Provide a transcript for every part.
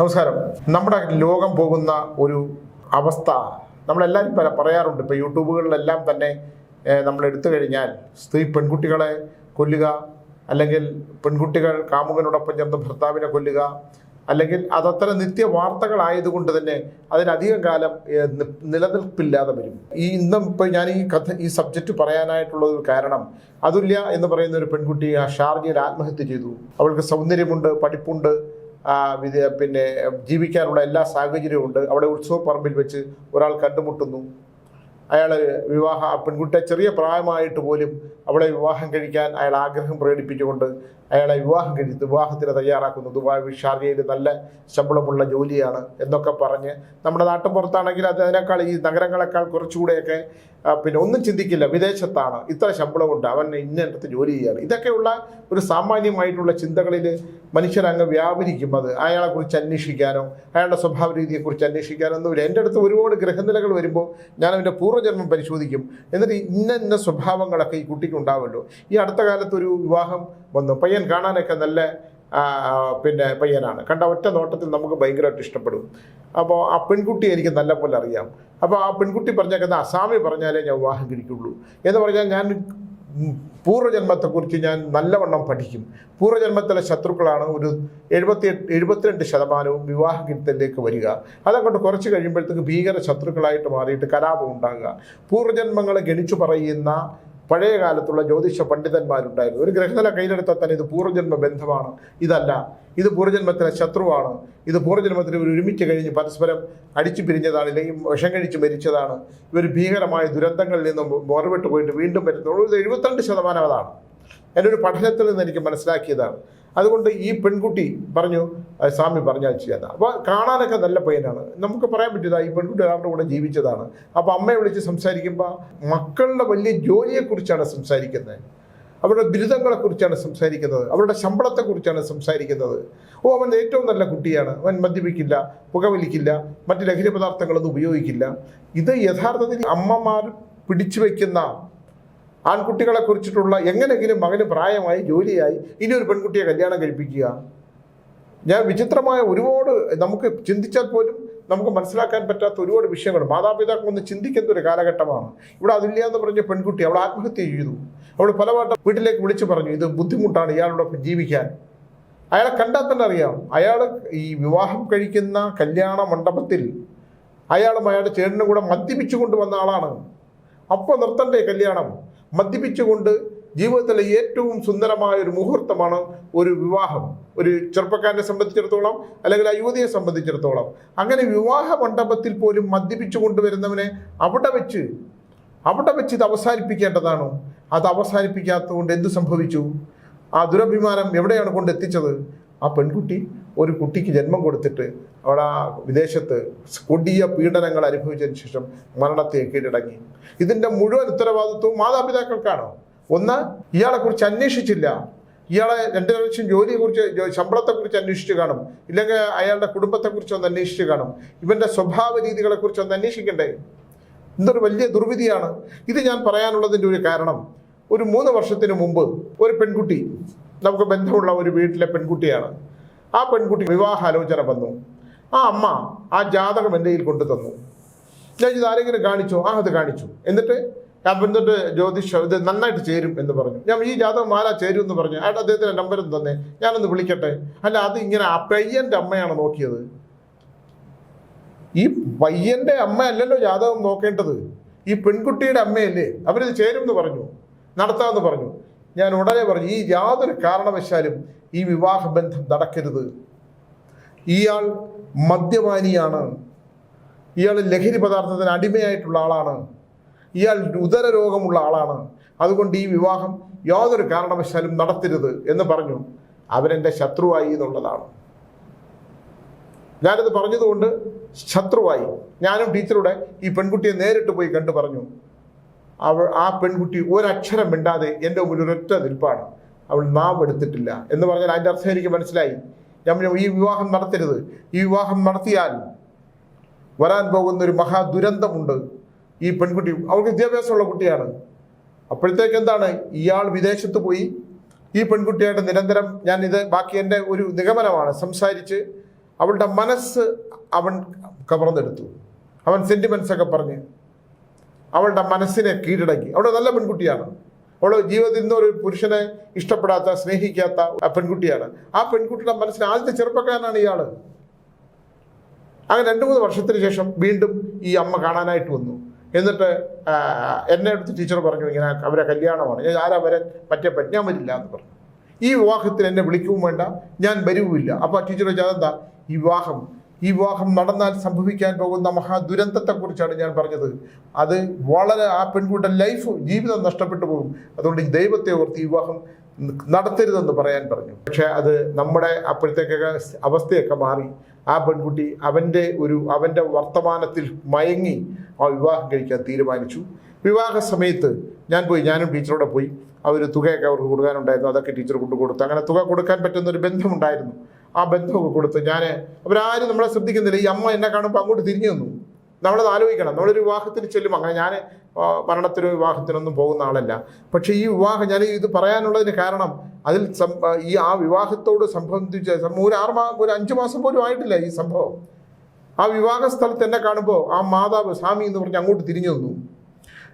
നമസ്കാരം. നമ്മുടെ ലോകം പോകുന്ന ഒരു അവസ്ഥ നമ്മളെല്ലാവരും പല പറയാറുണ്ട്. ഇപ്പോൾ യൂട്യൂബുകളിലെല്ലാം തന്നെ നമ്മൾ എടുത്തു കഴിഞ്ഞാൽ സ്ത്രീ പെൺകുട്ടികളെ കൊല്ലുക അല്ലെങ്കിൽ പെൺകുട്ടികൾ കാമുകനോടൊപ്പം ചേർന്ന് ഭർത്താവിനെ കൊല്ലുക അല്ലെങ്കിൽ അതത്ര നിത്യ വാർത്തകളായതുകൊണ്ട് തന്നെ അതിനധികം കാലം നിലനിൽപ്പില്ലാതെ വരും. ഈ ഇന്നും ഇപ്പോൾ ഞാൻ ഈ കഥ ഈ സബ്ജക്റ്റ് പറയാനായിട്ടുള്ള ഒരു കാരണം അതുല്യ എന്ന് പറയുന്ന ഒരു പെൺകുട്ടി ആ ഷാർജയിൽ ആത്മഹത്യ ചെയ്തു. അവൾക്ക് സൗന്ദര്യമുണ്ട് പഠിപ്പുണ്ട്. പിന്നെ ജീവിക്കാനുള്ള എല്ലാ സാഹചര്യവും ഉണ്ട്. അവിടെ ഉത്സവ പറമ്പിൽ വെച്ച് ഒരാൾ കണ്ടുമുട്ടുന്നു. അയാൾ വിവാഹ പെൺകുട്ടിയെ ചെറിയ പ്രായമായിട്ട് പോലും അവളെ വിവാഹം കഴിക്കാൻ അയാൾ ആഗ്രഹം പ്രകടിപ്പിച്ചുകൊണ്ട് അയാളെ വിവാഹം കഴിച്ച് വിവാഹത്തിന് തയ്യാറാക്കുന്നു. ദുബായ് ഷാർജയിൽ നല്ല ശമ്പളമുള്ള ജോലിയാണ് എന്നൊക്കെ പറഞ്ഞ് നമ്മുടെ നാട്ടിൻ പുറത്താണെങ്കിൽ അത് അതിനേക്കാൾ ഈ നഗരങ്ങളെക്കാൾ കുറച്ചുകൂടെയൊക്കെ പിന്നെ ഒന്നും ചിന്തിക്കില്ല. വിദേശത്താണ്. ഇത്ര ശമ്പളമുണ്ട്. അവൻ ഇന്നിടത്ത് ജോലി ചെയ്യാണ് ഇതൊക്കെയുള്ള ഒരു സാമാന്യമായിട്ടുള്ള ചിന്തകളിൽ മനുഷ്യരങ്ങ് വ്യാപരിക്കും അത്. അയാളെക്കുറിച്ച് അന്വേഷിക്കാനോ അയാളുടെ സ്വഭാവ രീതിയെക്കുറിച്ച് അന്വേഷിക്കാനോ ഒന്നുമില്ല എന്റെ അടുത്ത് ഒരുപാട് ഗ്രഹനിലകൾ വരുമ്പോൾ ഞാൻ അവന്റെ പൂർവജന്മം പരിശോധിക്കും. എന്നിട്ട് ഇന്ന ഇന്ന സ്വഭാവങ്ങളൊക്കെ ഈ കുട്ടിക്ക് ഉണ്ടാവുമല്ലോ ഈ അടുത്ത കാലത്തൊരു വിവാഹം വന്നു. പയ്യൻ കാണാനൊക്കെ നല്ല പിന്നെ പയ്യനാണ്. കണ്ട ഒറ്റ നോട്ടത്തിൽ നമുക്ക് ഭയങ്കരമായിട്ട് ഇഷ്ടപ്പെടും. അപ്പോൾ ആ പെൺകുട്ടി എനിക്ക് നല്ല പോലെ അറിയാം. അപ്പോൾ ആ പെൺകുട്ടി പറഞ്ഞേക്കുന്ന അസാമി പറഞ്ഞാലേ ഞാൻ വിവാഹം കഴിക്കുള്ളൂ. എന്ന് പറഞ്ഞാൽ ഞാൻ പൂർവജന്മത്തെക്കുറിച്ച് ഞാൻ നല്ലവണ്ണം പഠിക്കും. പൂർവജന്മത്തിലെ ശത്രുക്കളാണ് ഒരു എഴുപത്തി എഴുപത്തിരണ്ട് ശതമാനവും വിവാഹ വിവാഹഗീതത്തിലേക്ക് വരിക. അതങ്ങോട്ട് കുറച്ച് കഴിയുമ്പോഴത്തേക്ക് ഭീകര ശത്രുക്കളായിട്ട് മാറിയിട്ട് കലാപം ഉണ്ടാകുക. പൂർവജന്മങ്ങളെ ഗണിച്ചു പറയുന്ന പഴയ കാലത്തുള്ള ജ്യോതിഷ പണ്ഡിതന്മാരുണ്ടായിരുന്നു. ഒരു ഗ്രഹനില കയ്യിലെടുത്താൽ തന്നെ ഇത് പൂർവജന്മ ബന്ധമാണ്. ഇതല്ല. ഇത് പൂർവജന്മത്തിലെ ശത്രുവാണ്. ഇത് പൂർവജന്മത്തിൽ ഇവർ ഒരുമിച്ച് കഴിഞ്ഞ് പരസ്പരം അടിച്ചു പിരിഞ്ഞതാണ് അല്ലെങ്കിൽ വിഷം കഴിച്ച് മരിച്ചതാണ്. ഇവർ ഭീകരമായ ദുരന്തങ്ങളിൽ നിന്നും മോറവിട്ട് പോയിട്ട് വീണ്ടും വരുന്നത് എഴുപത്തിരണ്ട് ശതമാനം അതാണ്. എന്റെ ഒരു പഠനത്തിൽ നിന്ന് എനിക്ക് മനസ്സിലാക്കിയതാണ്. അതുകൊണ്ട് ഈ പെൺകുട്ടി പറഞ്ഞു "അത് സ്വാമി പറഞ്ഞാൽ ചെയ്യാന്ന് അപ്പോൾ കാണാനൊക്കെ നല്ല പയ്യനാണ്. നമുക്ക് പറയാൻ പറ്റില്ല ഈ പെൺകുട്ടി ഒരാളുടെ കൂടെ ജീവിച്ചതാണ്. അപ്പോൾ അമ്മയെ വിളിച്ച് സംസാരിക്കുമ്പോൾ മക്കളുടെ വലിയ ജോലിയെക്കുറിച്ചാണ് സംസാരിക്കുന്നത്. അവരുടെ ബിരുദങ്ങളെക്കുറിച്ചാണ് സംസാരിക്കുന്നത്. അവരുടെ ശമ്പളത്തെക്കുറിച്ചാണ് സംസാരിക്കുന്നത്. ഓ അവൻ ഏറ്റവും നല്ല കുട്ടിയാണ്. അവൻ മദ്യപിക്കില്ല പുകവലിക്കില്ല മറ്റ് ലഹരി പദാർത്ഥങ്ങളൊന്നും ഉപയോഗിക്കില്ല. ഇത് യഥാർത്ഥത്തിൽ അമ്മമാർ പിടിച്ചു വയ്ക്കുന്ന ആൺകുട്ടികളെ കുറിച്ചിട്ടുള്ള എങ്ങനെയെങ്കിലും മകന് പ്രായമായി ജോലിയായി ഇനി ഒരു പെൺകുട്ടിയെ കല്യാണം കഴിപ്പിക്കുക. ഞാൻ വിചിത്രമായ ഒരുപാട് നമുക്ക് ചിന്തിച്ചാൽ പോലും നമുക്ക് മനസ്സിലാക്കാൻ പറ്റാത്ത ഒരുപാട് വിഷയങ്ങൾ. മാതാപിതാക്കൾ ഒന്ന് ചിന്തിക്കുന്ന ഒരു കാലഘട്ടമാണ്. ഇവിടെ അതില്ല എന്ന് പറഞ്ഞ പെൺകുട്ടി അവൾ ആത്മഹത്യ ചെയ്തു. അവൾ പലവട്ടം വീട്ടിലേക്ക് വിളിച്ചു പറഞ്ഞു ഇത് ബുദ്ധിമുട്ടാണ് ഇയാളോടൊപ്പം ജീവിക്കാൻ. അയാളെ കണ്ടാൽ തന്നെ അറിയാം അയാൾ ഈ വിവാഹം കഴിക്കുന്ന കല്യാണ മണ്ഡപത്തിൽ അയാളും അയാളുടെ ചേട്ടനും കൂടെ മദ്യപിച്ചു കൊണ്ടുവന്ന ആളാണ്. അപ്പോൾ നിർത്തണ്ടേ കല്യാണം? മദ്യപിച്ചുകൊണ്ട് ജീവിതത്തിലെ ഏറ്റവും സുന്ദരമായ ഒരു മുഹൂർത്തമാണ് ഒരു വിവാഹം. ഒരു ചെറുപ്പക്കാരനെ സംബന്ധിച്ചിടത്തോളം അല്ലെങ്കിൽ ആ യുവതിയെ സംബന്ധിച്ചിടത്തോളം. അങ്ങനെ വിവാഹ മണ്ഡപത്തിൽ പോലും മദ്യപിച്ചു കൊണ്ടുവരുന്നവനെ അവിടെ വെച്ച് അവിടെ വെച്ച് ഇത് അവസാനിപ്പിക്കേണ്ടതാണോ? അത് അവസാനിപ്പിക്കാത്തതുകൊണ്ട് എന്ത് സംഭവിച്ചു? ആ ദുരഭിമാനം എവിടെയാണ് കൊണ്ടെത്തിച്ചത് ആ പെൺകുട്ടി ഒരു കുട്ടിക്ക് ജന്മം കൊടുത്തിട്ട് അവിടെ ആ വിദേശത്ത് കൊടിയ പീഡനങ്ങൾ അനുഭവിച്ചതിന് ശേഷം മരണത്തെ കീഴടങ്ങി. ഇതിന്റെ മുഴുവൻ ഉത്തരവാദിത്വവും മാതാപിതാക്കൾക്കാണ്? ഒന്ന് ഇയാളെക്കുറിച്ച് അന്വേഷിച്ചില്ല. ഇയാളെ രണ്ട് ലക്ഷം ജോലിയെക്കുറിച്ച് ശമ്പളത്തെക്കുറിച്ച് അന്വേഷിച്ച് കാണും. ഇല്ലെങ്കിൽ അയാളുടെ കുടുംബത്തെക്കുറിച്ച് ഒന്ന് അന്വേഷിച്ച് കാണും. ഇവന്റെ സ്വഭാവ രീതികളെക്കുറിച്ച് ഒന്ന് അന്വേഷിക്കണ്ടേ? എന്തൊരു വലിയ ദുർവിധിയാണ്. ഇത് ഞാൻ പറയാനുള്ളതിന്റെ ഒരു കാരണം ഒരു മൂന്ന് വർഷത്തിന് മുമ്പ് ഒരു പെൺകുട്ടി നമുക്ക് ബന്ധമുള്ള ഒരു വീട്ടിലെ പെൺകുട്ടിയാണ്. ആ പെൺകുട്ടി വിവാഹാലോചന വന്നു. ആ അമ്മ ആ ജാതകം എന്റെ കയ്യിൽ കൊണ്ടു തന്നു. ഞാൻ ഇത് ആരെങ്കിലും കാണിച്ചോ? ആ അത് കാണിച്ചു. എന്നിട്ട് അപ്പം എന്നിട്ട് ജ്യോതിഷം ഇത് നന്നായിട്ട് ചേരും എന്ന് പറഞ്ഞു. ഞാൻ ഈ ജാതകം ആരാ ചേരും എന്ന് പറഞ്ഞു. അയാൾ അദ്ദേഹത്തിന്റെ നമ്പരും തന്നെ. ഞാനൊന്ന് വിളിക്കട്ടെ. അല്ല അത് ഇങ്ങനെ ആ പയ്യന്റെ അമ്മയാണ് നോക്കിയത്. ഈ പയ്യന്റെ അമ്മ അല്ലല്ലോ ജാതകം നോക്കേണ്ടത്. ഈ പെൺകുട്ടിയുടെ അമ്മയല്ലേ? അവരിത് ചേരും എന്ന് പറഞ്ഞു. നടത്താമെന്ന് പറഞ്ഞു. ഞാൻ ഉടനെ പറഞ്ഞു ഈ യാതൊരു കാരണവശാലും ഈ വിവാഹ ബന്ധം നടക്കരുത്. ഇയാൾ മദ്യപാനിയാണ്. ഇയാൾ ലഹരി പദാർത്ഥത്തിന് അടിമയായിട്ടുള്ള ആളാണ്. ഇയാൾ ഉദര രോഗമുള്ള ആളാണ്. അതുകൊണ്ട് ഈ വിവാഹം യാതൊരു കാരണവശാലും നടത്തരുത് എന്ന് പറഞ്ഞു. അവരെന്റെ ശത്രുവായി എന്നുള്ളതാണ്. ഞാനത് പറഞ്ഞതുകൊണ്ട് ശത്രുവായി. ഞാനും ടീച്ചറുടെ ഈ പെൺകുട്ടിയെ നേരിട്ട് പോയി കണ്ടു പറഞ്ഞു. അവൾ ആ പെൺകുട്ടി ഒരക്ഷരം മിണ്ടാതെ എന്റെ മുന്നിൽ ഒരൊറ്റ നിൽപ്പാണ്. അവൾ നാവ് എടുത്തിട്ടില്ല. എന്ന് പറഞ്ഞാൽ അതിന്റെ അർത്ഥം എനിക്ക് മനസ്സിലായി. ഞാൻ ഈ വിവാഹം നടത്തരുത്. ഈ വിവാഹം നടത്തിയാൽ വരാൻ പോകുന്ന ഒരു മഹാ ദുരന്തമുണ്ട് ഈ പെൺകുട്ടി അവൾക്ക് വിദ്യാഭ്യാസമുള്ള കുട്ടിയാണ്. അപ്പോഴത്തേക്ക് എന്താണ്? ഇയാൾ വിദേശത്ത് പോയി. ഈ പെൺകുട്ടിയായിട്ട് നിരന്തരം ഞാൻ ഇത് ബാക്കി എന്റെ ഒരു നിഗമനമാണ്. സംസാരിച്ച് അവളുടെ മനസ്സ് അവൻ കവർന്നെടുത്തു. അവൻ സെന്റിമെൻസ് ഒക്കെ പറഞ്ഞ്. അവളുടെ മനസ്സിനെ കീഴടക്കി. അവളെ നല്ല പെൺകുട്ടിയാണ്. അവൾ ജീവിതത്തിൽ നിന്ന് ഒരു പുരുഷനെ ഇഷ്ടപ്പെടാത്ത സ്നേഹിക്കാത്ത പെൺകുട്ടിയാണ്. ആ പെൺകുട്ടിയുടെ മനസ്സിന് ആദ്യത്തെ ചെറുപ്പക്കാരനാണ് ഇയാൾ. അങ്ങനെ രണ്ട് മൂന്ന് വർഷത്തിന് ശേഷം വീണ്ടും ഈ അമ്മ കാണാനായിട്ട് വന്നു. എന്നിട്ട് എന്നെ അടുത്ത് ടീച്ചർ പറഞ്ഞു ഇങ്ങനെ അവരെ കല്യാണമാണ്. ഞാൻ ആരാ വരെ പറ്റേ പറ്റാൻ വരില്ല എന്ന് പറഞ്ഞു. ഈ വിവാഹത്തിന് എന്നെ വിളിക്കുകയും വേണ്ട. ഞാൻ വരുവുമില്ല. അപ്പോൾ ടീച്ചർ ചോദിച്ചാൽ ഈ വിവാഹം ഈ വിവാഹം നടന്നാൽ സംഭവിക്കാൻ പോകുന്ന മഹാദുരന്തത്തെക്കുറിച്ചാണ് ഞാൻ പറഞ്ഞത്. അത് വളരെ ആ പെൺകുട്ടിയുടെ ലൈഫ് ജീവിതം നഷ്ടപ്പെട്ടു പോകും. അതുകൊണ്ട് ഈ ദൈവത്തെ ഓർത്ത് ഈ വിവാഹം നടത്തരുതെന്ന് പറയാൻ പറഞ്ഞു. പക്ഷേ അത് നമ്മുടെ അപ്പോഴത്തേക്കൊക്കെ അവസ്ഥയൊക്കെ മാറി. ആ പെൺകുട്ടി അവന്റെ ഒരു അവന്റെ വർത്തമാനത്തിൽ മയങ്ങി ആ വിവാഹം കഴിക്കാൻ തീരുമാനിച്ചു. വിവാഹ സമയത്ത് ഞാൻ പോയി ഞാനും ടീച്ചറോടെ പോയി. അവർ തുകയൊക്കെ അവർക്ക് കൊടുക്കാനുണ്ടായിരുന്നു. അതൊക്കെ ടീച്ചർ കൊണ്ടു കൊടുത്തു അങ്ങനെ തുക കൊടുക്കാൻ പറ്റുന്ന ഒരു ബന്ധമുണ്ടായിരുന്നു. ആ ബന്ധമൊക്കെ കൊടുത്ത് ഞാൻ അവരാരും നമ്മളെ ശ്രദ്ധിക്കുന്നില്ല. ഈ അമ്മ എന്നെ കാണുമ്പോൾ അങ്ങോട്ട് തിരിഞ്ഞു നിന്നു. നമ്മളത് ആലോചിക്കണം. നമ്മളൊരു വിവാഹത്തിന് ചെല്ലും. അങ്ങനെ ഞാൻ മരണത്തിനും വിവാഹത്തിനൊന്നും പോകുന്ന ആളല്ല. പക്ഷേ ഈ വിവാഹം ഞാൻ ഇത് പറയാനുള്ളതിന് കാരണം അതിൽ ഈ ആ വിവാഹത്തോട് സംബന്ധിച്ച് ഒരു ആറ് മാ ഒരു അഞ്ച് മാസം പോലും ആയിട്ടില്ല ഈ സംഭവം. ആ വിവാഹ സ്ഥലത്ത് എന്നെ കാണുമ്പോൾ ആ മാതാവ് സ്വാമി എന്ന് പറഞ്ഞ് അങ്ങോട്ട് തിരിഞ്ഞു നിന്നു.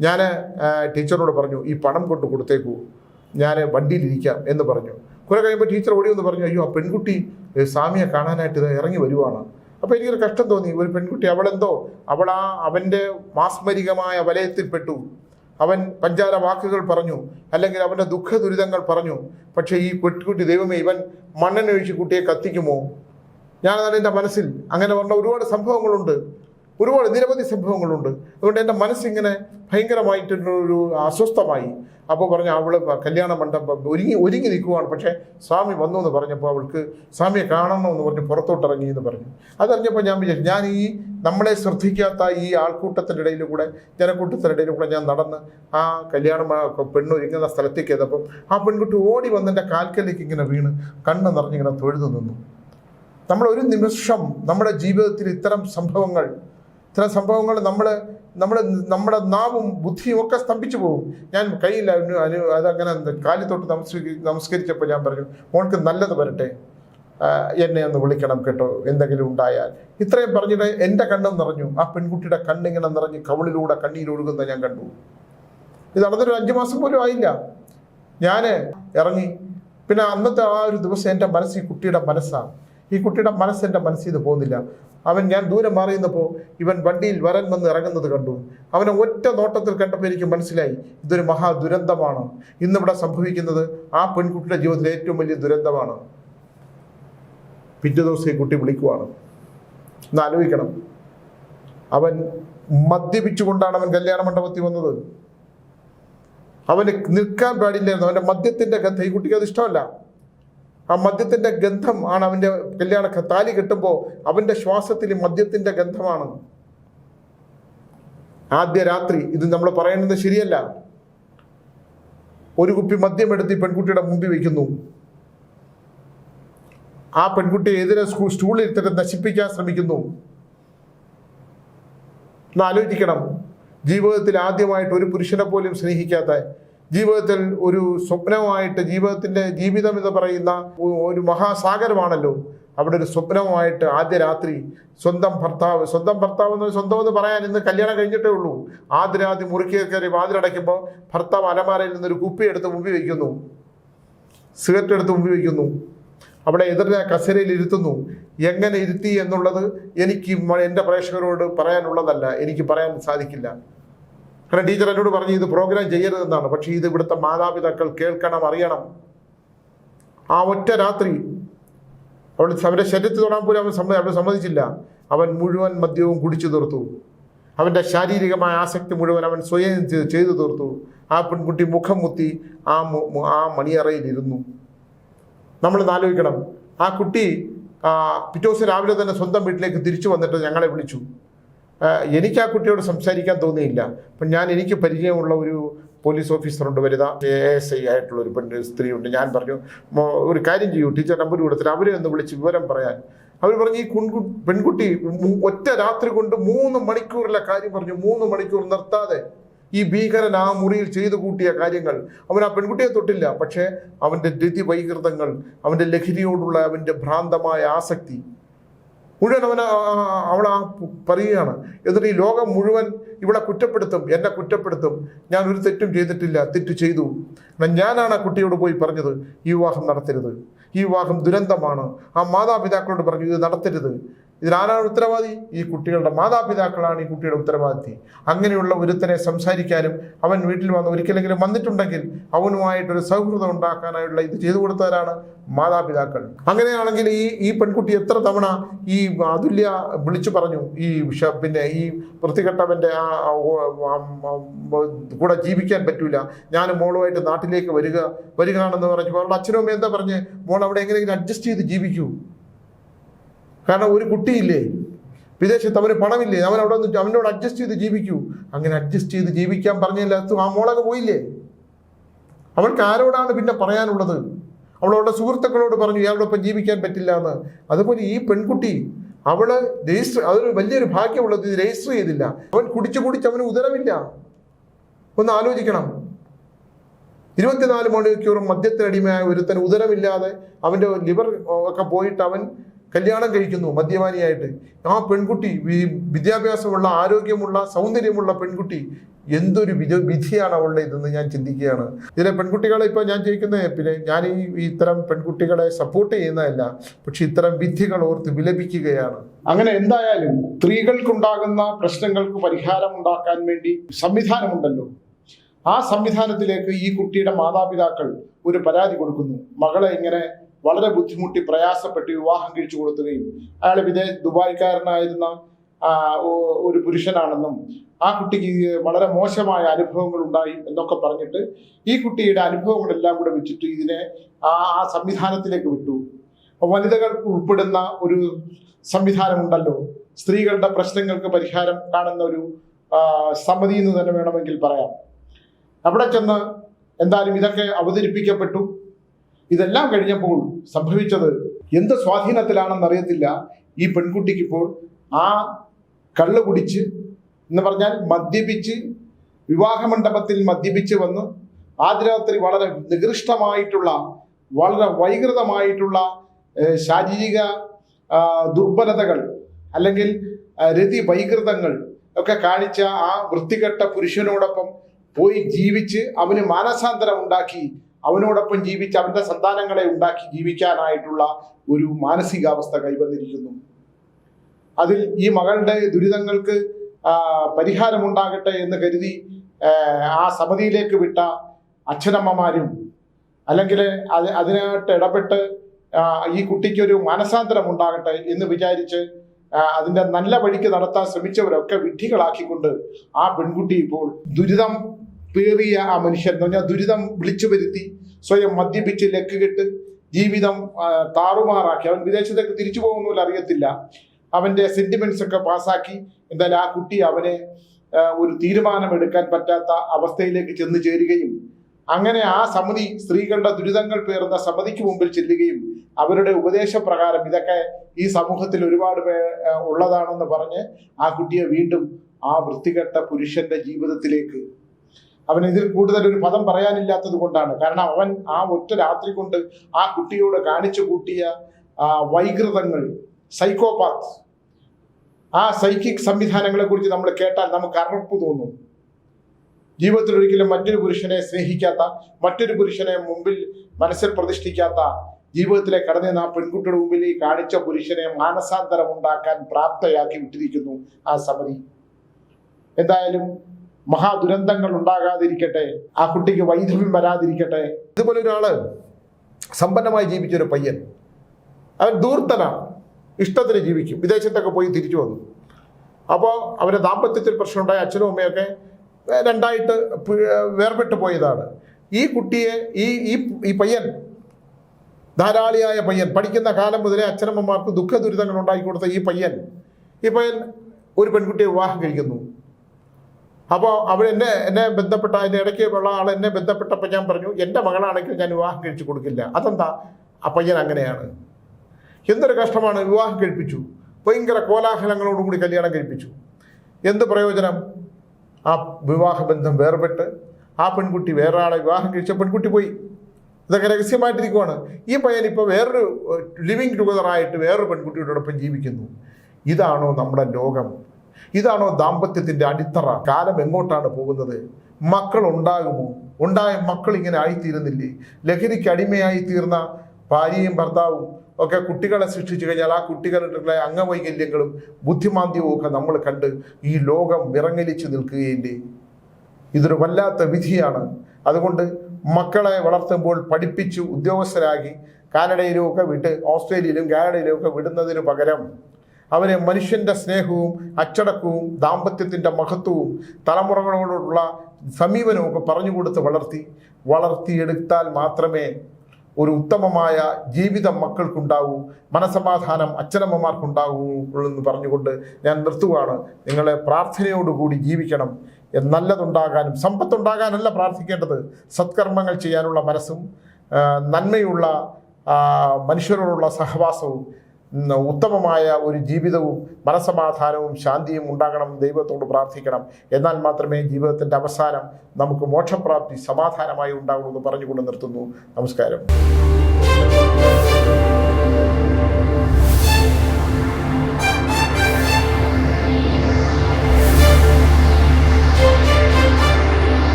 ഞാൻ ടീച്ചറോട് പറഞ്ഞു ഈ പണം കൊണ്ട് കൊടുത്തേക്കൂ. ഞാൻ വണ്ടിയിലിരിക്കാം എന്ന് പറഞ്ഞു. കുറെ കഴിയുമ്പോൾ ടീച്ചർ ഓടി വന്ന് പറഞ്ഞു അയ്യോ ആ പെൺകുട്ടി സ്വാമിയെ കാണാനായിട്ട് ഇറങ്ങി വരുവാണ്. അപ്പോൾ എനിക്കൊരു കഷ്ടം തോന്നി. ഒരു പെൺകുട്ടി അവളെന്തോ അവൾ ആ അവന്റെ മാസ്മരികമായ വലയത്തിൽപ്പെട്ടു. അവൻ പഞ്ചാര വാക്കുകൾ പറഞ്ഞു അല്ലെങ്കിൽ അവന്റെ ദുഃഖ ദുരിതങ്ങൾ പറഞ്ഞു. പക്ഷേ ഈ പെൺകുട്ടി ദൈവമേ ഇവൻ മണ്ണനൊഴിച്ച് കുട്ടിയെ കത്തിക്കുമോ? ഞാനതാണ് എന്റെ മനസ്സിൽ. അങ്ങനെ പറഞ്ഞ ഒരുപാട് സംഭവങ്ങളുണ്ട്. ഒരുപാട് നിരവധി സംഭവങ്ങളുണ്ട്. അതുകൊണ്ട് എന്റെ മനസ്സിങ്ങനെ ഭയങ്കരമായിട്ടൊരു അസ്വസ്ഥമായി. അപ്പോൾ പറഞ്ഞ അവൾ കല്യാണ മണ്ഡപം ഒരുങ്ങി ഒരുങ്ങി നിൽക്കുവാണ്. പക്ഷേ സ്വാമി വന്നു എന്ന് പറഞ്ഞപ്പോൾ അവൾക്ക് സ്വാമിയെ കാണണം എന്ന് പറഞ്ഞ് പുറത്തോട്ടിറങ്ങി എന്ന് പറഞ്ഞു. അതറിഞ്ഞപ്പോൾ ഞാൻ വിചാരിച്ചു ഞാൻ ഈ നമ്മളെ ശ്രദ്ധിക്കാത്ത ഈ ആൾക്കൂട്ടത്തിന്റെ ഇടയിൽ കൂടെ ജനക്കൂട്ടത്തിന്റെ ഇടയിൽ കൂടെ ഞാൻ നടന്ന് ആ കല്യാണ പെണ്ണ് പെണ്ണൊരുങ്ങുന്ന സ്ഥലത്തേക്ക് എത്തപ്പം ആ പെൺകുട്ടി ഓടി വന്ന് എന്റെ കാൽക്കലേക്ക് ഇങ്ങനെ വീണ് കണ്ണ് നിറഞ്ഞിങ്ങനെ തൊഴുതു നിന്നു. നമ്മൾ ഒരു നിമിഷം നമ്മുടെ ജീവിതത്തിൽ ഇത്തരം സംഭവങ്ങൾ ഇത്തരം സംഭവങ്ങൾ നമ്മൾ നമ്മൾ നമ്മുടെ നാവും ബുദ്ധിയും ഒക്കെ സ്തംഭിച്ചു പോകും. ഞാൻ കയ്യിൽ അനു അനു അതങ്ങനെ കാലി തൊട്ട് നമസ്കരി നമസ്കരിച്ചപ്പോൾ ഞാൻ പറഞ്ഞു മോൾക്ക് നല്ലത് വരട്ടെ. എന്നെ ഒന്ന് വിളിക്കണം കേട്ടോ എന്തെങ്കിലും ഉണ്ടായാൽ. ഇത്രയും പറഞ്ഞിട്ട് എന്റെ കണ്ണും നിറഞ്ഞു. ആ പെൺകുട്ടിയുടെ കണ്ണിങ്ങനെ നിറഞ്ഞ് കവളിലൂടെ കണ്ണീരൊഴുകുന്ന ഞാൻ കണ്ടു. ഇത് നടന്നൊരു അഞ്ചു മാസം പോലും ആയില്ല. ഞാൻ ഇറങ്ങി. പിന്നെ അന്നത്തെ ആ ഒരു ദിവസം എന്റെ മനസ്സ് ഈ കുട്ടിയുടെ മനസ്സാണ് ഈ കുട്ടിയുടെ മനസ്സ് എന്റെ മനസ്സിൽ നിന്ന് പോകുന്നില്ല. അവൻ ഞാൻ ദൂരെ മാറിയുന്നപ്പോൾ ഇവൻ വണ്ടിയിൽ വരൻ വന്ന് ഇറങ്ങുന്നത് കണ്ടു. അവനെ ഒറ്റ നോട്ടത്തിൽ കണ്ടപ്പോൾ എനിക്ക് മനസ്സിലായി ഇതൊരു മഹാ ദുരന്തമാണ്. ഇന്നിവിടെ സംഭവിക്കുന്നത് ആ പെൺകുട്ടിയുടെ ജീവിതത്തിലെ ഏറ്റവും വലിയ ദുരന്തമാണ്. പിറ്റേ ദിവസം ഈ കുട്ടി വിളിക്കുവാണ്. ഒന്ന് ആലോചിക്കണം. അവൻ മദ്യപിച്ചുകൊണ്ടാണ് അവൻ കല്യാണ മണ്ഡപത്തിൽ വന്നത്. അവന് നിൽക്കാൻ പാടില്ലായിരുന്നു. അവന്റെ മദ്യത്തിന്റെ ഗന്ധം ഈ കുട്ടിക്ക് അത് ഇഷ്ടമല്ല. ആ മദ്യത്തിന്റെ ഗന്ധം ആണ് അവന്റെ കല്യാണ താലി കെട്ടുമ്പോൾ അവന്റെ ശ്വാസത്തിൽ മദ്യത്തിന്റെ ഗന്ധമാണ്. ആദ്യ രാത്രി ഇത് നമ്മൾ പറയുന്നത് ശരിയല്ല. ഒരു കുപ്പി മദ്യം എടുത്ത് പെൺകുട്ടിയുടെ മുമ്പിൽ വെക്കുന്നു. ആ പെൺകുട്ടിയെ എതിരെ സ്കൂൾ സ്റ്റൂളിൽ തന്നെ നശിപ്പിക്കാൻ ശ്രമിക്കുന്നു. ഒന്ന് ആലോചിക്കണം. ജീവിതത്തിൽ ആദ്യമായിട്ട് ഒരു പുരുഷനെ പോലും സ്നേഹിക്കാത്ത ജീവിതത്തിൽ ഒരു സ്വപ്നമായിട്ട് ജീവിതത്തിന്റെ ജീവിതം എന്ന് പറയുന്ന ഒരു മഹാസാഗരമാണല്ലോ. അവിടെ ഒരു സ്വപ്നവുമായിട്ട് ആദ്യ രാത്രി സ്വന്തം ഭർത്താവ് സ്വന്തം ഭർത്താവ് എന്ന് സ്വന്തം എന്ന് പറയാൻ ഇന്ന് കല്യാണം കഴിഞ്ഞിട്ടേ ഉള്ളൂ. ആദ്യ രാത്രി മുറുക്കി കയറി വാതിലടയ്ക്കുമ്പോൾ ഭർത്താവ് അലമാരയിൽ നിന്നൊരു കുപ്പി എടുത്ത് മുമ്പിൽ വയ്ക്കുന്നു സിഗരറ്റ് എടുത്ത് മുമ്പിൽ വയ്ക്കുന്നു അവിടെ എതിരെ കസേരയിൽ ഇരുത്തുന്നു. എങ്ങനെ ഇരുത്തി എന്നുള്ളത് എനിക്ക് എന്റെ പ്രേക്ഷകരോട് പറയാനുള്ളതല്ല. എനിക്ക് പറയാൻ സാധിക്കില്ല. കാരണം ടീച്ചർ എന്നോട് പറഞ്ഞു ഇത് പ്രോഗ്രാം ചെയ്യരുതെന്നാണ്. പക്ഷേ ഇത് ഇവിടുത്തെ മാതാപിതാക്കൾ കേൾക്കണം അറിയണം. ആ ഒറ്റ രാത്രി അവൾ അവന്റെ ശരീരത്തിൽ തൊടാൻ പോലും അവൻ സമ്മതി അവൾ സമ്മതിച്ചില്ല. അവൻ മുഴുവൻ മദ്യവും കുടിച്ചു തീർത്തു. അവന്റെ ശാരീരികമായ ആസക്തി മുഴുവൻ അവൻ സ്വയം ചെയ്തു തീർത്തു. ആ പെൺകുട്ടി മുഖം മുത്തി ആ ആ മണിയറയിലിരുന്നു. നമ്മൾ ആലോചിക്കണം. ആ കുട്ടി പിറ്റേ ദിവസം രാവിലെ തന്നെ സ്വന്തം വീട്ടിലേക്ക് തിരിച്ചു വന്നിട്ട് ഞങ്ങളെ വിളിച്ചു. എനിക്ക് ആ കുട്ടിയോട് സംസാരിക്കാൻ തോന്നിയില്ല. അപ്പം ഞാൻ എനിക്ക് പരിചയമുള്ള ഒരു പോലീസ് ഓഫീസറുണ്ട് വനിത. എ എസ് ഐ ആയിട്ടുള്ള ഒരു പെണ്ണ് സ്ത്രീയുണ്ട്. ഞാൻ പറഞ്ഞു ഒരു കാര്യം ചെയ്യൂ ടീച്ചർ നമ്പർ കൊടുത്തിട്ട് അവരെ ഒന്ന് വിളിച്ച് വിവരം പറയാൻ. അവർ പറഞ്ഞു ഈ കുൺകു പെൺകുട്ടി ഒറ്റ രാത്രി കൊണ്ട് മൂന്ന് മണിക്കൂറിലെ കാര്യം പറഞ്ഞു മൂന്ന് മണിക്കൂർ നിർത്താതെ ഈ ഭീകരൻ ആ മുറിയിൽ ചെയ്തു കൂട്ടിയ കാര്യങ്ങൾ. അവൻ ആ പെൺകുട്ടിയെ തൊട്ടില്ല പക്ഷേ അവന്റെ രതി വൈകൃതങ്ങൾ അവന്റെ ലഹരിയോടുള്ള അവന്റെ ഭ്രാന്തമായ ആസക്തി മുഴുവൻ അവൻ അവൾ ആ പറയുകയാണ്. എന്നിട്ട് ഈ ലോകം മുഴുവൻ ഇവിടെ കുറ്റപ്പെടുത്തും എന്നെ കുറ്റപ്പെടുത്തും. ഞാൻ ഒരു തെറ്റും ചെയ്തിട്ടില്ല തെറ്റ് ചെയ്തു. ഞാനാണ് ആ കുട്ടിയോട് പോയി പറഞ്ഞത് ഈ വിവാഹം നടത്തരുത്. ഈ വിവാഹം ദുരന്തമാണ്. ആ മാതാപിതാക്കളോട് പറഞ്ഞു ഇത് നടത്തരുത്. ഇതിനാരാണ് ഉത്തരവാദി? ഈ കുട്ടികളുടെ മാതാപിതാക്കളാണ് ഈ കുട്ടിയുടെ ഉത്തരവാദിത്തി അങ്ങനെയുള്ള ഒരുത്തനെ സംസാരിക്കാനും അവൻ വീട്ടിൽ വന്ന് ഒരിക്കലെങ്കിലും വന്നിട്ടുണ്ടെങ്കിൽ അവനുമായിട്ടൊരു സൗഹൃദം ഉണ്ടാക്കാനായുള്ള ഇത് ചെയ്തു കൊടുത്തവരാണ് മാതാപിതാക്കൾ. അങ്ങനെയാണെങ്കിൽ ഈ ഈ പെൺകുട്ടി എത്ര തവണ ഈ അതുല്യ വിളിച്ചു പറഞ്ഞു ഈ പിന്നെ ഈ വൃത്തികെട്ടവന്റെ ആ കൂടെ ജീവിക്കാൻ പറ്റൂല ഞാൻ മോളുമായിട്ട് നാട്ടിലേക്ക് വരിക വരികയാണെന്ന് പറഞ്ഞു അവളുടെ അച്ഛനും എന്താ പറഞ്ഞ് മോൾ അവിടെ എങ്ങനെയെങ്കിലും അഡ്ജസ്റ്റ് ചെയ്ത് ജീവിക്കൂ. കാരണം ഒരു കുട്ടിയില്ലേ? വിദേശത്ത് അവന് പണമില്ലേ? അവൻ അവിടെ നിന്ന് അവനോട് അഡ്ജസ്റ്റ് ചെയ്ത് ജീവിക്കൂ. അങ്ങനെ അഡ്ജസ്റ്റ് ചെയ്ത് ജീവിക്കാൻ പറഞ്ഞില്ല ആ മോളങ്ങ് പോയില്ലേ? അവൾക്ക് ആരോടാണ് പിന്നെ പറയാനുള്ളത്? അവളവളുടെ സുഹൃത്തുക്കളോട് പറഞ്ഞു ഇയാളോടൊപ്പം ജീവിക്കാൻ പറ്റില്ല എന്ന്. അതുപോലെ ഈ പെൺകുട്ടി അവൾ രജിസ്റ്റർ അതൊരു വലിയൊരു ഭാഗ്യമുള്ളത് ഇത് രജിസ്റ്റർ ചെയ്തില്ല. അവൻ കുടിച്ചു കുടിച്ച് അവന് ഉദരമില്ല. ഒന്ന് ആലോചിക്കണം. ഇരുപത്തിനാല് മണിക്കൂറും മദ്യത്തിനടിമയായ ഒരുത്തൻ ഉദരമില്ലാതെ അവന്റെ ലിവർ ഒക്കെ പോയിട്ട് അവൻ കല്യാണം കഴിക്കുന്നു മദ്യപാനിയായിട്ട്. ആ പെൺകുട്ടി വിദ്യാഭ്യാസമുള്ള ആരോഗ്യമുള്ള സൗന്ദര്യമുള്ള പെൺകുട്ടി എന്തൊരു വിധ വിധിയാണ് അവളുടെ ഇതെന്ന് ഞാൻ ചിന്തിക്കുകയാണ്. ഇതിലെ പെൺകുട്ടികളെ ഇപ്പോൾ ഞാൻ ചോദിക്കുന്നത് പിന്നെ ഞാൻ ഈ ഇത്തരം പെൺകുട്ടികളെ സപ്പോർട്ട് ചെയ്യുന്നതല്ല പക്ഷെ ഇത്തരം വിധികൾ ഓർത്ത് വിലപിക്കുകയാണ്. അങ്ങനെ എന്തായാലും സ്ത്രീകൾക്കുണ്ടാകുന്ന പ്രശ്നങ്ങൾക്ക് പരിഹാരം ഉണ്ടാക്കാൻ വേണ്ടി സംവിധാനമുണ്ടല്ലോ. ആ സംവിധാനത്തിലേക്ക് ഈ കുട്ടിയുടെ മാതാപിതാക്കൾ ഒരു പരാതി കൊടുക്കുന്നു. മകളെ ഇങ്ങനെ വളരെ ബുദ്ധിമുട്ടി പ്രയാസപ്പെട്ട് വിവാഹം കഴിച്ചു കൊടുക്കുകയും അയാൾ വിദേശ ദുബായ്ക്കാരനായിരുന്ന ഒരു പുരുഷനാണെന്നും ആ കുട്ടിക്ക് വളരെ മോശമായ അനുഭവങ്ങൾ ഉണ്ടായി എന്നൊക്കെ പറഞ്ഞിട്ട് ഈ കുട്ടിയുടെ അനുഭവങ്ങളെല്ലാം കൂടെ വെച്ചിട്ട് ഇതിനെ ആ ആ സംവിധാനത്തിലേക്ക് വിട്ടു. വനിതകൾ ഉൾപ്പെടുന്ന ഒരു സംവിധാനമുണ്ടല്ലോ സ്ത്രീകളുടെ പ്രശ്നങ്ങൾക്ക് പരിഹാരം കാണുന്ന ഒരു സമിതി എന്ന് തന്നെ വേണമെങ്കിൽ പറയാം. അവിടെ ചെന്ന് എന്തായാലും ഇതൊക്കെ അവതരിപ്പിക്കപ്പെട്ടു. ഇതെല്ലാം കഴിഞ്ഞപ്പോൾ സംഭവിച്ചത് എന്ത് സ്വാധീനത്തിലാണെന്ന് അറിയത്തില്ല. ഈ പെൺകുട്ടിക്ക് ഇപ്പോൾ ആ കള്ള് കുടിച്ച് എന്ന് പറഞ്ഞാൽ മദ്യപിച്ച് വിവാഹമണ്ഡപത്തിൽ മദ്യപിച്ച് വന്ന് ആദ്യരാത്രി വളരെ നികൃഷ്ടമായിട്ടുള്ള വളരെ വൈകൃതമായിട്ടുള്ള ശാരീരിക ദുർബലതകൾ അല്ലെങ്കിൽ രതി വൈകൃതങ്ങൾ ഒക്കെ കാണിച്ച ആ വൃത്തികെട്ട പുരുഷനോടൊപ്പം പോയി ജീവിച്ച് അവന് മാനസാന്തരം ഉണ്ടാക്കി അവനോടൊപ്പം ജീവിച്ച് അവന്റെ സന്താനങ്ങളെ ഉണ്ടാക്കി ജീവിക്കാനായിട്ടുള്ള ഒരു മാനസികാവസ്ഥ കൈവന്നിരിക്കുന്നു. അതിൽ ഈ മകളുടെ ദുരിതങ്ങൾക്ക് പരിഹാരമുണ്ടാകട്ടെ എന്ന് കരുതി ആ, സമിതിയിലേക്ക് വിട്ട അച്ഛനമ്മമാരും അല്ലെങ്കിൽ അത് അതിനായിട്ട് ഇടപെട്ട് ഈ കുട്ടിക്കൊരു മാനസാന്തരം ഉണ്ടാകട്ടെ എന്ന് വിചാരിച്ച് അതിന്റെ നല്ല വഴിക്ക് നടത്താൻ ശ്രമിച്ചവരൊക്കെ വിഡ്ഢികളാക്കിക്കൊണ്ട് ആ പെൺകുട്ടി ഇപ്പോൾ ദുരിതം പേറിയ ആ മനുഷ്യൻ എന്ന് പറഞ്ഞാൽ ദുരിതം വിളിച്ചു വരുത്തി സ്വയം മദ്യപിച്ച് ലക്കുകെട്ട് ജീവിതം താറുമാറാക്കി. അവൻ വിദേശത്തേക്ക് തിരിച്ചു പോകുന്നില്ല അറിയത്തില്ല. അവന്റെ സെന്റിമെന്റ്സ് ഒക്കെ പാസ്സാക്കി. എന്തായാലും ആ കുട്ടി അവനെ ഒരു ഒരു തീരുമാനമെടുക്കാൻ പറ്റാത്ത അവസ്ഥയിലേക്ക് ചെന്ന് ചേരുകയും അങ്ങനെ ആ സമിതി സ്ത്രീകളുടെ ദുരിതങ്ങൾ പേർന്ന സമിതിക്ക് മുമ്പിൽ ചെല്ലുകയും അവരുടെ ഉപദേശപ്രകാരം ഇതൊക്കെ ഈ സമൂഹത്തിൽ ഒരുപാട് പേ ഉള്ളതാണെന്ന് പറഞ്ഞ് ആ കുട്ടിയെ വീണ്ടും ആ വൃത്തികെട്ട പുരുഷന്റെ ജീവിതത്തിലേക്ക് അവൻ ഇതിൽ കൂടുതൽ ഒരു പദം പറയാനില്ലാത്തത് കൊണ്ടാണ്. കാരണം അവൻ ആ ഒറ്റ രാത്രി കൊണ്ട് ആ കുട്ടിയോട് കാണിച്ചു കൂട്ടിയ വൈകൃതങ്ങൾ സൈക്കോപാത്ത് ആ സൈക്കിക് സംവിധാനങ്ങളെ കുറിച്ച് നമ്മൾ കേട്ടാൽ നമുക്ക് അറപ്പ് തോന്നും. ജീവിതത്തിൽ ഒരിക്കലും മറ്റൊരു പുരുഷനെ സ്നേഹിക്കാത്ത മറ്റൊരു പുരുഷനെ മുമ്പിൽ മനസ്സിൽ പ്രതിഷ്ഠിക്കാത്ത ജീവിതത്തിലെ കടന്നു ആ പെൺകുട്ടിയുടെ മുമ്പിൽ ഈ കാണിച്ച പുരുഷനെ മാനസാന്തരം ഉണ്ടാക്കാൻ പ്രാപ്തയാക്കി വിട്ടിരിക്കുന്നു ആ സമിതി. എന്തായാലും മഹാദുരന്തങ്ങൾ ഉണ്ടാകാതിരിക്കട്ടെ ആ കുട്ടിക്ക് വൈധവ്യം വരാതിരിക്കട്ടെ. ഇതുപോലെ ഒരാൾ സമ്പന്നമായി ജീവിച്ച ഒരു പയ്യൻ. അവൻ ദൂർത്തനാണ് ഇഷ്ടത്തിന് ജീവിക്കും. വിദേശത്തൊക്കെ പോയി തിരിച്ചു വന്നു. അപ്പോൾ അവരെ ദാമ്പത്യത്തിൽ പ്രശ്നമുണ്ടായ. അച്ഛനും അമ്മയൊക്കെ രണ്ടായിട്ട് വേർപെട്ട് പോയതാണ്. ഈ കുട്ടിയെ ഈ ഈ പയ്യൻ ധാരാളിയായ പയ്യൻ പഠിക്കുന്ന കാലം മുതലേ അച്ഛനമ്മമാർക്ക് ദുഃഖ ദുരിതങ്ങൾ ഉണ്ടാക്കി കൊടുത്ത ഈ പയ്യൻ ഈ പയ്യൻ ഒരു പെൺകുട്ടിയെ വിവാഹം കഴിക്കുന്നു. അപ്പോൾ അവൾ എന്നെ എന്നെ ബന്ധപ്പെട്ട അതിന്റെ ഇടയ്ക്ക് ഉള്ള ആൾ എന്നെ ബന്ധപ്പെട്ടപ്പോൾ ഞാൻ പറഞ്ഞു എന്റെ മകളാണെങ്കിൽ ഞാൻ വിവാഹം കഴിച്ചു കൊടുക്കില്ല. അതെന്താ? ആ പയ്യൻ അങ്ങനെയാണ്. എന്തൊരു കഷ്ടമാണ് വിവാഹം കഴിപ്പിച്ചു. ഭയങ്കര കോലാഹലങ്ങളോടുകൂടി കല്യാണം കഴിപ്പിച്ചു. എന്ത് പ്രയോജനം? ആ വിവാഹബന്ധം വേർപെട്ട് ആ പെൺകുട്ടി വേറെ ആളെ വിവാഹം കഴിച്ച പെൺകുട്ടി പോയി. ഇതൊക്കെ രഹസ്യമായിട്ടിരിക്കുവാണ്. ഈ പയ്യൻ ഇപ്പോൾ വേറൊരു ലിവിങ് ടുഗദറായിട്ട് വേറൊരു പെൺകുട്ടിയോടൊപ്പം ജീവിക്കുന്നു. ഇതാണോ നമ്മുടെ ലോകം? ഇതാണോ ദാമ്പത്യത്തിന്റെ അടിത്തറ? കാലം എങ്ങോട്ടാണ് പോകുന്നത്? മക്കൾ ഉണ്ടാകുമോ ഉണ്ടായ മക്കൾ ഇങ്ങനെ ആയിത്തീരുന്നില്ലേ? ലഹരിക്ക് അടിമയായി തീർന്ന ഭാര്യയും ഭർത്താവും ഒക്കെ കുട്ടികളെ സൃഷ്ടിച്ചു കഴിഞ്ഞാൽ ആ കുട്ടികളുടെ അംഗവൈകല്യങ്ങളും ബുദ്ധിമാന്ദ്യവും ഒക്കെ നമ്മൾ കണ്ട് ഈ ലോകം വിറങ്ങലിച്ചു നിൽക്കുകയില്ലേ? ഇതൊരു വല്ലാത്ത വിധിയാണ്. അതുകൊണ്ട് മക്കളെ വളർത്തുമ്പോൾ പഠിപ്പിച്ചു ഉദ്യോഗസ്ഥരാക്കി കാനഡയിലും ഒക്കെ വിട്ട് ഓസ്ട്രേലിയയിലും കാനഡയിലും ഒക്കെ വിടുന്നതിന് പകരം അവരെ മനുഷ്യന്റെ സ്നേഹവും അച്ചടക്കവും ദാമ്പത്യത്തിന്റെ മഹത്വവും തലമുറകളോടുള്ള സമീപനവും ഒക്കെ പറഞ്ഞു കൊടുത്ത് വളർത്തി വളർത്തിയെടുത്താൽ മാത്രമേ ഒരു ഉത്തമമായ ജീവിതം മക്കൾക്കുണ്ടാകൂ മനസമാധാനം അച്ഛനമ്മമാർക്കുണ്ടാകൂ എന്ന് പറഞ്ഞുകൊണ്ട് ഞാൻ നിർത്തുകയാണ് നിങ്ങളെ പ്രാർത്ഥനയോടുകൂടി ജീവിക്കണം. നല്ലതുണ്ടാകാനും സമ്പത്തുണ്ടാകാനല്ല പ്രാർത്ഥിക്കേണ്ടത്. സത്കർമ്മങ്ങൾ ചെയ്യാനുള്ള മനസ്സും നന്മയുള്ള മനുഷ്യരോടുള്ള സഹവാസവും ഉത്തമമായ ഒരു ജീവിതവും മനസമാധാനവും ശാന്തിയും ഉണ്ടാകണം. ദൈവത്തോട് പ്രാർത്ഥിക്കണം. എന്നാൽ മാത്രമേ ജീവിതത്തിന്റെ അവസാനം നമുക്ക് മോക്ഷപ്രാപ്തി സമാധാനമായി ഉണ്ടാകൂ എന്ന് പറഞ്ഞുകൊണ്ട് നിർത്തുന്നു. നമസ്കാരം.